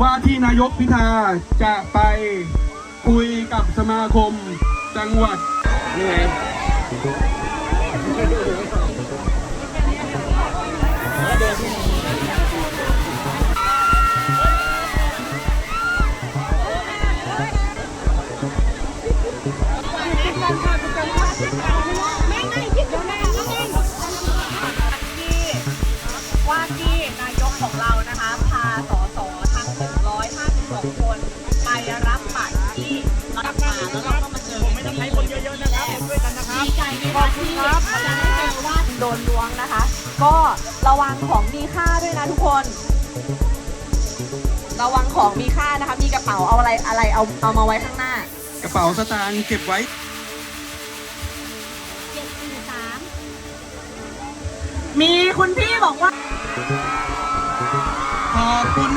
ว่าที่นายกพิธาจะไปคุยกับสมาคมจังหวัดนี่ไง โดนล้วงนะคะ ก็ระวังของมีค่าด้วยนะทุกคน ระวังของมีค่านะคะ มีกระเป๋าเอาอะไรอะไรเอาเอามาไว้ข้างหน้า กระเป๋าสตางค์เก็บไว้มีคุณพี่บอกว่า ขอบคุณ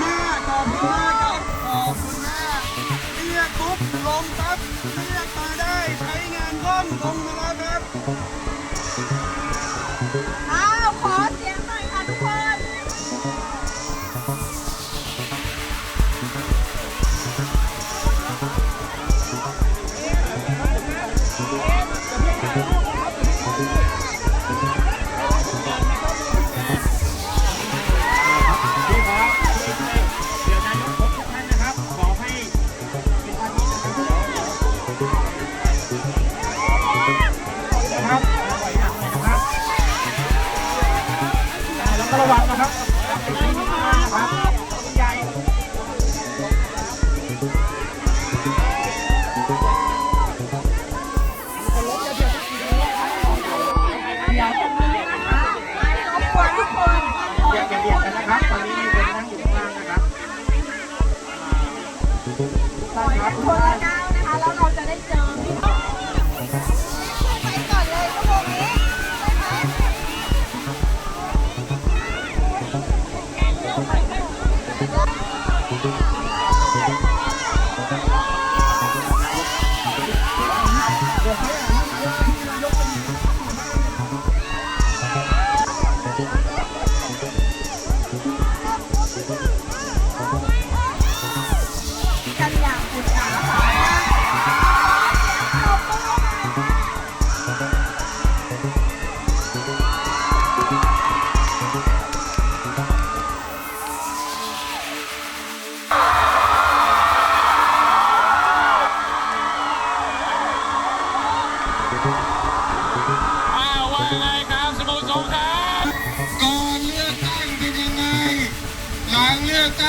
อย่าอย่าเบียดกัน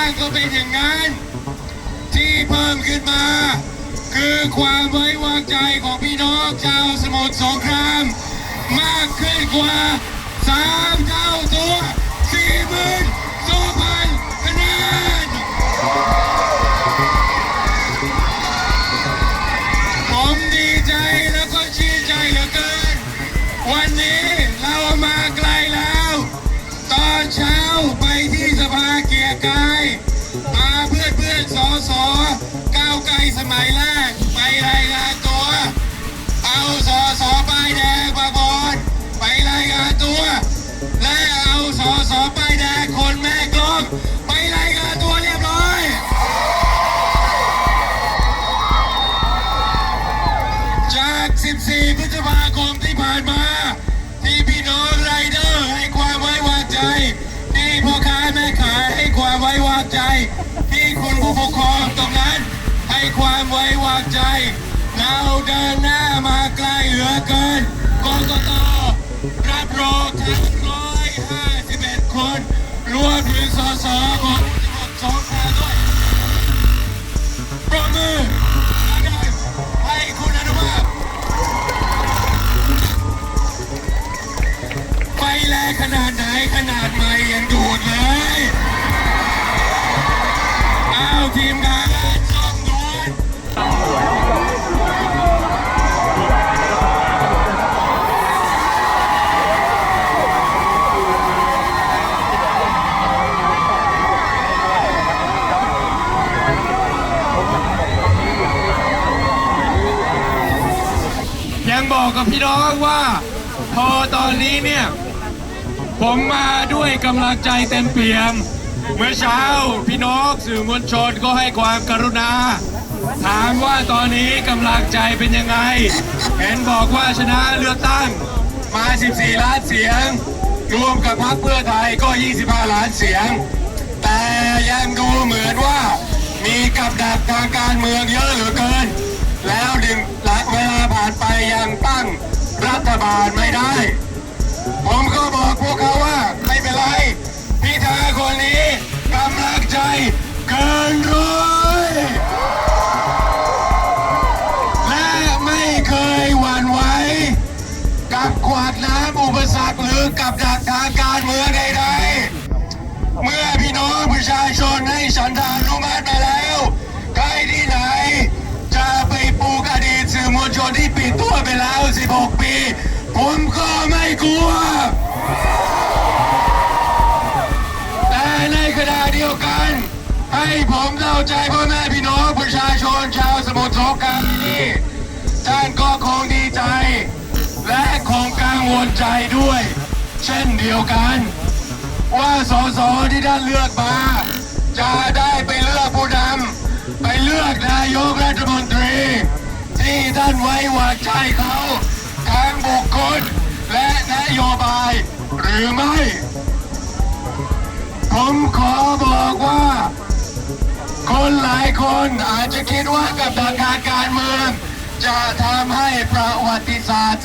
างก็เป็นอย่างนั้น ที่เพิ่มขึ้นมา คือความไว้วางใจของพี่น้องชาวสมุทรสงคราม มากขึ้นกว่าสามเท่าตัวสี่หมื่นสองพันคะแนนผมดีใจแล้วก็ชื่นใจเหลือเกิน วันนี้เรามาไกลแล้ว ตอนเช้าไปาเกียร์กายพาเพื่อนเพื่อนสอสอก้าวไกลสมัยแรกไปรายงาน ไว้วางใจ เราเดินหน้ามาไกลเหลือเกินกกตรับรองทั้ง151 คน รวมถึงสสของ16สงขลาด้วยปรบมือให้คุณอนุภาพไฟแรงขนาดไหนขนาดไม่ยังดูดเลยเอาวทีมงาน กับพี่น้องว่า พอตอนนี้เนี่ย ผมมาด้วยกำลังใจเต็มเปี่ยม เมื่อเช้าพี่น้องสื่อมวลชนก็ให้ความกรุณา ถามว่าตอนนี้กำลังใจเป็นยังไง เห็นบอกว่าชนะเลือกตั้ง มา 14 ล้านเสียง รวมกับพรรคเพื่อไทยก็ 25 ล้านเสียง แต่ยังดูเหมือนว่ามีกับดักทางการเมืองเยอะเหลือเกิน แล้วดึง หลังเวลาผ่านไปยังตั้งรัฐบาลไม่ได้ ให้ผมเข้าใจพ่อแม่พี่น้องประชาชนชาวสมุทรสงครามนี่ท่านก็คงดีใจ และคงกังวลใจด้วย เช่นเดียวกัน ว่าสสที่ท่านเลือกมา จะได้ไปเลือกผู้นำไปเลือกนายกรัฐมนตรี ที่ท่านไว้วางใจเขาทางบุคคลและนโยบายหรือไม่ ผมขอบอกว่า คนหลายคนอาจจะคิดว่ากับดักทางการเมือง จะทำให้ประวัติศาสตร์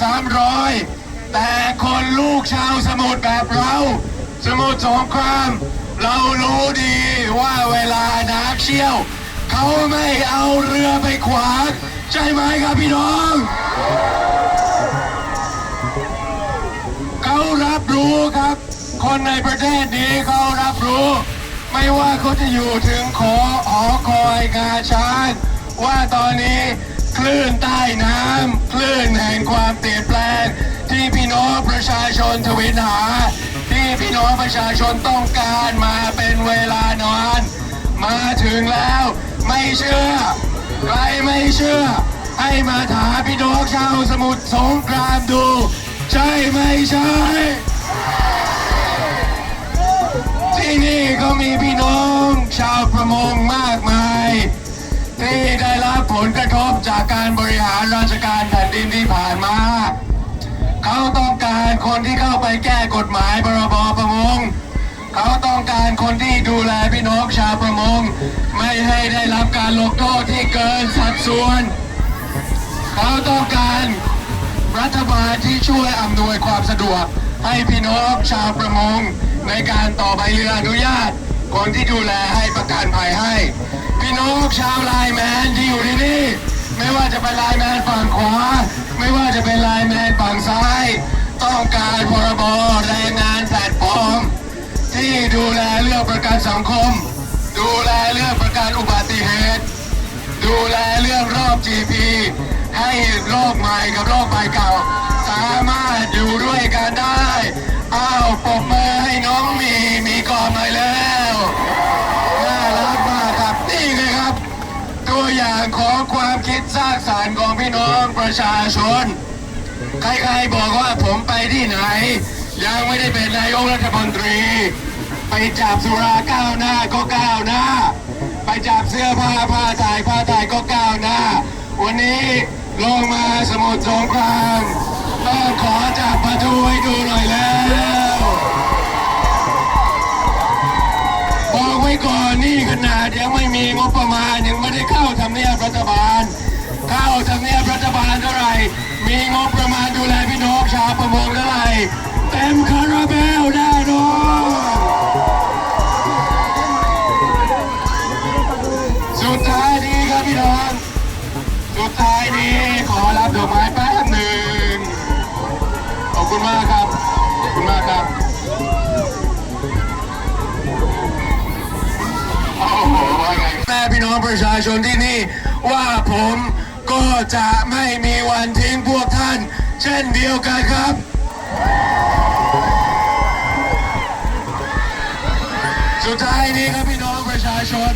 300แต่คนลูกชาวสมุทรแบบเรา สมุทรสงคราม เรารู้ดีว่าเวลาน้ำเชี่ยว เขาไม่เอาเรือไปขวางใช่ไหมครับพี่น้อง เขารับรู้ครับ คนในประเทศนี้เขารับรู้ ไม่ว่าเขาจะอยู่ถึงขอหอคอยงาชางว่าตอนนี้คลื่นใต้น้ำคลื่นแห่งความเปลี่ยนแปลงที่พี่น้องประชาชนทวินหา ที่พี่น้องประชาชนต้องการมาเป็นเวลานานมาถึงแล้วไม่เชื่อใครไม่เชื่อ ให้มาถามพี่น้องชาวสมุทรสงครามดู ใช่ไม่ใช่ แก้กฎหมายพรบประมง เขาต้องการคนที่ดูแลพี่น้องชาวประมง ไม่ให้ได้รับการลงโทษที่เกินสัดส่วน เขาต้องการรัฐบาลที่ช่วยอำนวยความสะดวก ให้พี่น้องชาวประมง ในการต่อใบเรืออนุญาต คนที่ดูแลให้ประกันภัยให้ พี่น้องชาวไลแมนที่อยู่ที่นี่ ไม่ว่าจะเป็นไลแมนฝั่งขวา ไม่ว่าจะเป็นไลแมนฝั่งซ้าย ต้องการพรบแรงงานแพลตฟอร์ม ที่ดูแลเรื่องประกันสังคม ดูแลเรื่องประกันอุบัติเหตุ ดูแลเรื่องรอบ GP ให้โรคใหม่กับโรคใหม่เก่า สามารถอยู่ด้วยกันได้ อ้าวปรบมือให้น้องมีมีก่อนหน่อยแล้วน่ารักมากครับนี่เลยครับ ตัวอย่างของความคิดสร้างสรรค์ของพี่น้องประชาชน ใครๆบอกว่าผมไปที่ไหน ยังไม่ได้เป็นนายกรัฐมนตรี ไปจับสุราก้าวหน้าก็ก้าวหน้า ไปจับเสื้อผ้าผ้าถ่ายผ้าถ่ายก็ก้าวหน้า วันนี้ลงมาสมุทรสงครามต้องขอจับประตูให้ดูหน่อยแล้วบอกไว้ก่อนนี่ขนาดยังไม่มีงบประมาณยังไม่ได้เข้าทำเนียบรัฐบาล เข้าทำเนียบรัฐบาลเท่าไหร่มีงบประมาณ ประมงเท่าไหร่เต็มคาราเบลแน่นอนสุดท้ายนี้ครับพี่น้อง สุดท้ายนี้ขอรับดอกไม้แป๊บหนึ่งขอบคุณมากครับ ขอบคุณมากครับแม่พี่น้องประชาชนที่นี่ว่าผมก็จะไม่มีวันทิ้งพวกท่าน เช่นเดียวกันครับ สุดท้ายนี้ครับพี่น้องประชาชน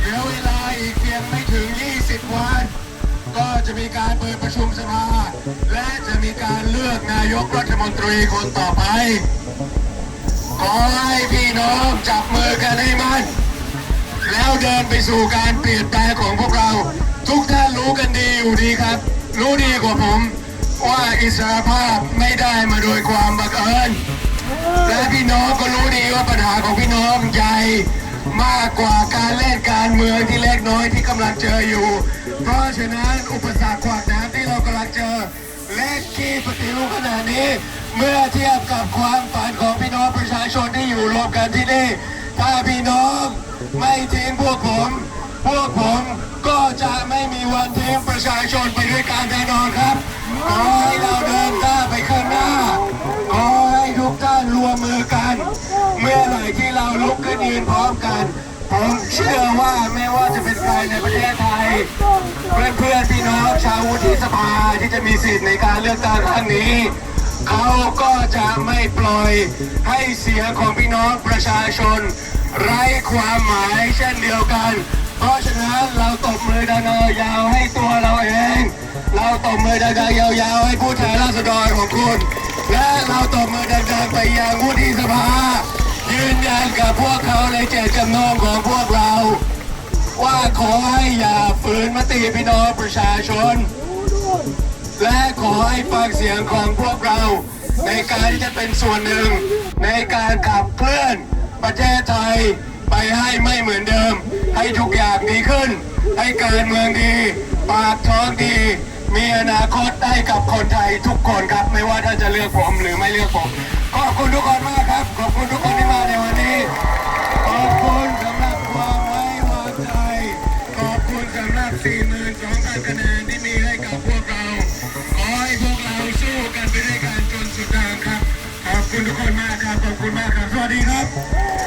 เหลือเวลาอีกเพียงไม่ถึง 20 วัน ก็จะมีการเปิดประชุมสภา และจะมีการเลือกนายกรัฐมนตรีคนต่อไป ขอให้พี่น้องจับมือกันให้มั่นแล้วเดินไปสู่การเปลี่ยนแปลงของพวกเรา ทุกท่านรู้กันดีอยู่ดีครับ รู้ดีกว่าผม ว่าอิสรภาพไม่ได้มาโดยความบังเอิญ และพี่น้องก็รู้ดีว่าปัญหาของพี่น้องใหญ่มากกว่าการเล่นการเมืองที่เล็กน้อยที่กำลังเจออยู่ เพราะฉะนั้นอุปสรรคขวากน้ำที่เรากำลังเจอเล็กขี้ปฏิรูปขนาดนี้ เมื่อเทียบกับความฝันของพี่น้องประชาชนที่อยู่รวมกันที่นี่ ถ้าพี่น้องไม่ทิ้งพวกผม พวกผมก็จะไม่มีวันทิ้งประชาชนไปด้วยกันแน่นอนครับ ขอให้เราเดินหน้าไปข้างหน้า ขอให้ทุกท่านรวมมือกัน เมื่อไหร่ที่เราลุกขึ้นยืนพร้อมกัน ผมเชื่อว่าไม่ว่าจะเป็นใครในประเทศไทย เพื่อนเพื่อนๆพี่น้องชาววุฒิสภาที่จะมีสิทธิ์ในการเลือกตั้งครั้งนี้เขาก็จะไม่ปล่อยให้เสียงของพี่น้องประชาชน ไร้ความหมายเช่นเดียวกัน เพราะฉะนั้นเราตบมือดังๆยาวให้ตัวเราเอง เราตบมือดังๆยาวๆให้ผู้แทนราษฎรของคุณ และเราตบมือดังๆไปยังวุฒิสภา ยืนยันกับพวกเขาในเจตจำนงของพวกเรา ว่าขอให้อย่าฝืนมติพี่น้องประชาชน และขอให้ฟังเสียงของพวกเรา ในการที่จะเป็นส่วนหนึ่ง ในการขับเคลื่อนประเทศไทยไปให้ไม่เหมือนเดิม ให้ทุกอย่างดีขึ้น ให้การเมืองดี ปากท้องดี มีอนาคตให้กับคนไทยทุกคนครับ ไม่ว่าท่านจะเลือกผมหรือไม่เลือกผม ขอบคุณทุกคนมากครับ ขอบคุณทุกคนที่มาในวันนี้ ขอบคุณสำหรับความไว้วางใจ ขอบคุณสำหรับ 42,000คะแนนที่มีให้กับพวกเรา ขอให้พวกเราสู้กันไปด้วยกันจนสุดทางครับ ขอบคุณทุกคนมากครับ ขอบคุณมากครับ สวัสดีครับ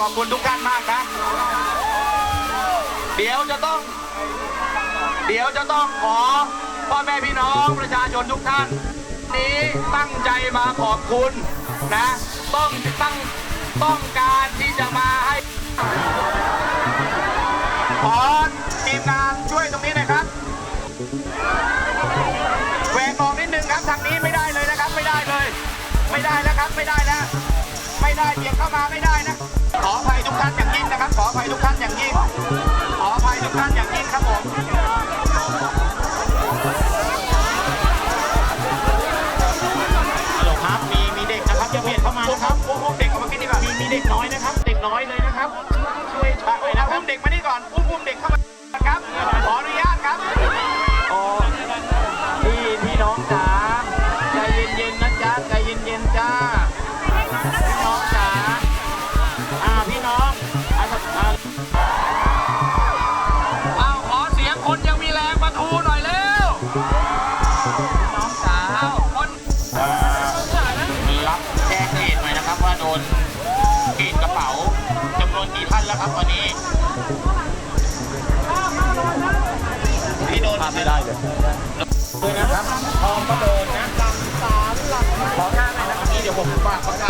ขอบคุณทุกท่านมากนะ เดี๋ยวจะต้อง เดี๋ยวจะต้องขอพ่อแม่พี่น้องประชาชนทุกท่าน นี้ตั้งใจมาขอบคุณนะ ต้องตั้งต้องการที่จะมาให้ขอทีมงานช่วยตรงนี้หนะครับแหวกออกนิดนึงครับทางนี้ไม่ได้เลยนะครับ ไม่ได้เลย ไม่ได้แล้วครับไม่ได้แล้วไม่ได้เบียดเข้ามาไม่ได้นะ เบียดเข้ามานะครับอุ้มเด็กออามากินดีกว่ามีมีเด็กน้อยนะ แล้วครับตอนนี้ที่โดนไม่ได้เลยเลยนะครับทองก็โดนนะหลักสามหลักขอหน้าหน่อยนะครับนี่เดี๋ยวผมฝากประกาศ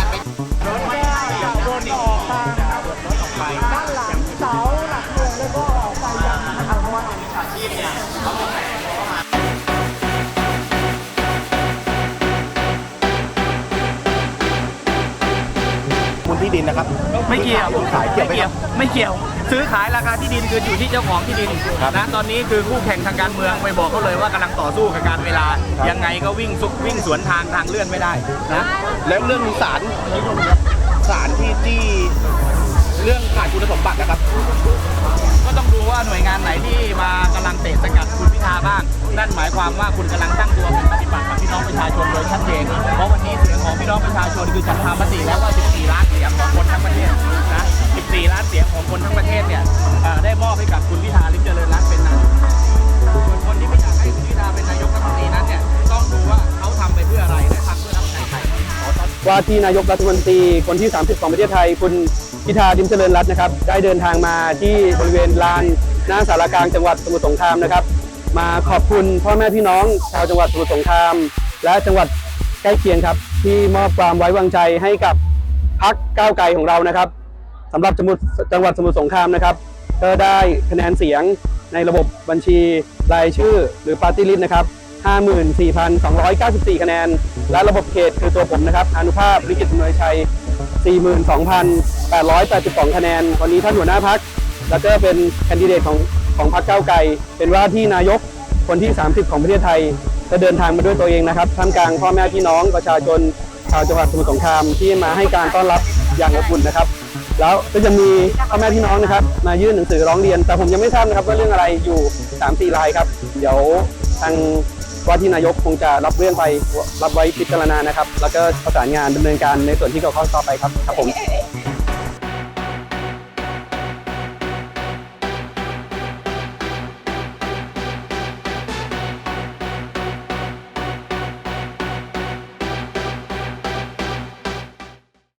ที่ดินนะครับไม่เกี่ยวขายเกี่ยวไหมครับไม่เกี่ยว ซื้อขายราคาที่ดินคืออยู่ที่เจ้าของที่ดินนะตอนนี้คือคู่แข่งทางการเมืองไปบอกเขาเลยว่ากำลังต่อสู้กับการเวลา ยังไงก็วิ่งซุกวิ่งสวนทางทางเลื่อนไม่ได้นะแล้วเรื่องศาลศาลที่ที่เรื่องขาดคุณสมบัตินะครับ ก็ต้องดูว่าหน่วยงานไหนที่มากำลังเตะสกัดคุณพิธาบ้าง นั่นหมายความว่าคุณกำลังตั้งตัวเป็นปฏิบัติกับพี่น้องประชาชนโดยชัดเจน เพราะวันนี้เสียงของพี่น้องประชาชนคือฉันทามติแล้วว่า 14 ล้านเสียงของคนทั้งประเทศนะ 14 ล้านเสียงของคนทั้งประเทศเนี่ยได้มอบให้กับคุณพิธาลิมเจริญรัตน์เป็นนายกส่วนคนที่ไม่อยากให้คุณพิธาเป็นนายกรัฐมนตรีนั้นเนี่ยต้องดูว่าเขาทำไปเพื่ออะไรและทำเพื่อรับใช้ใครว่าที่นายกรัฐมนตรีคนที่ 30 ของประเทศไทย คุณพิธาดิมเจริญรัตน์นะครับ ได้เดินทางมาที่บริเวณลานหน้าสารกลางจังหวัดสมุทรสงครามนะครับ มาขอบคุณพ่อแม่พี่น้องชาวจังหวัดสมุทรสงคราม และจังหวัดใกล้เคียงครับ ที่มอบความไว้วางใจให้กับพักก้าวไกลของเรานะครับสำหรับจังหวัดจังหวัดสมุทรสงครามนะครับก็ได้คะแนนเสียงในระบบบัญชีรายชื่อหรือปาร์ตี้ลิสต์นะครับ 54,294 คะแนน และระบบเขตคือตัวผมนะครับอนุภาพลิขิตอำนวยชัย 42,882 คะแนน วันนี้ท่านหัวหน้าพักแล้วก็เป็นแคนดิเดตของ ของพรรคก้าวไกล เป็นว่าที่นายกคนที่ 30 ของประเทศไทยก็เดินทางมาด้วยตัวเองนะครับท่ามกลางพ่อแม่พี่น้องประชาชนชาวจังหวัดสมุทรสงครามที่มาให้การต้อนรับอย่างอบอุ่นนะครับ แล้วก็จะมีพ่อแม่พี่น้องนะครับ มายื่นหนังสือร้องเรียน แต่ผมยังไม่ทราบนะครับว่าเรื่องอะไรอยู่3-4รายครับ เดี๋ยวทางว่าที่นายกคงจะรับเรื่องไปรับไว้พิจารณานะครับ แล้วก็ประสานงานดำเนินการในส่วนที่เกี่ยวข้องต่อไปครับครับผม